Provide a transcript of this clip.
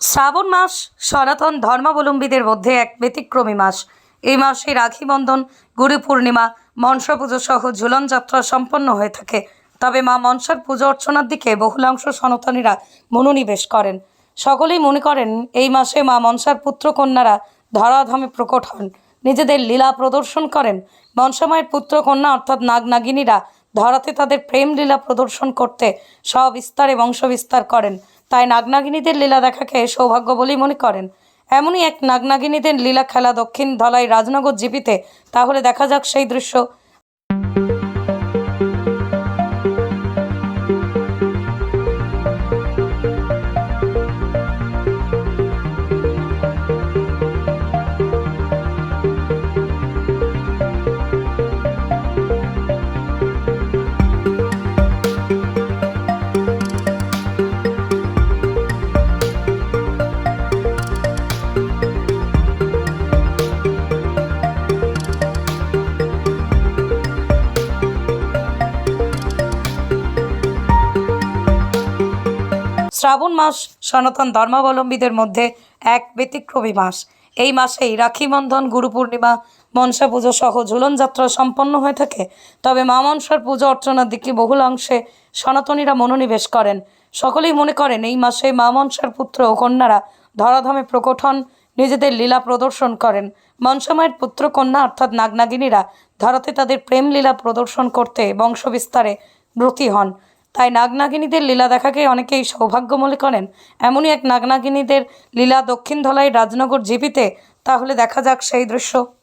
শ্রাবণ মাস সনাতন ধর্মাবলম্বীদের মধ্যে এক ব্যতিক্রমী মাস। এই মাসে রাখি বন্ধন, গুরু পূর্ণিমা, মনসা পুজো সহ ঝুলন যাত্রা সম্পন্ন হয়ে থাকে। তবে মা মনসার পুজো অর্চনার দিকে বহুলাংশ সনাতনীরা মনোনিবেশ করেন। সকলেই মনে করেন, এই মাসে মা মনসার পুত্র কন্যারা ধরাধামে প্রকট হন। নিজেদের লীলা প্রদর্শন করেন। মনসামায়ের পুত্র কন্যা অর্থাৎ নাগ নাগিনীরা ধরাতে তাদের প্রেম লীলা প্রদর্শন করতে সবিস্তারে বংশবিস্তার করেন। তাই নাগনাগিনীদের লীলা দেখাকে সৌভাগ্য বলেই মনে করেন। এমনই এক নাগনাগিনীদের লীলা খেলা দক্ষিণ ধলাই রাজনগর জিপিতে। তাহলে দেখা যাক সেই দৃশ্য। শ্রাবণ মাস সনাতন ধর্মাবলম্বীদের মধ্যে এক ব্যতিক্রমী মাস। এই মাসেই রাখি বন্ধন গুরু পূর্ণিমা, মনসা পুজো সহ ঝুলন যাত্রা সম্পন্ন হয়ে থাকে। তবে মা মনসার পুজো অর্চনার দিকে বহুল অংশে সনাতনীরা মনোনিবেশ করেন। সকলেই মনে করেন, এই মাসে মা মনসার পুত্র ও কন্যারা ধরাধামে প্রকট হন, নিজেদের লীলা প্রদর্শন করেন। মনসামায়ের পুত্র, কন্যা অর্থাৎ নাগনাগিনীরা ধরাতে তাদের প্রেম লীলা প্রদর্শন করতে বংশবিস্তারে ব্রতী হন। তাই নাগনাগিনীদের লীলা দেখাকে অনেকেই সৌভাগ্য মনে করেন। এমনই এক নাগনাগিনীদের লীলা দক্ষিণ ধলাই রাজনগর জিপিতে। তাহলে দেখা যাক সেই দৃশ্য।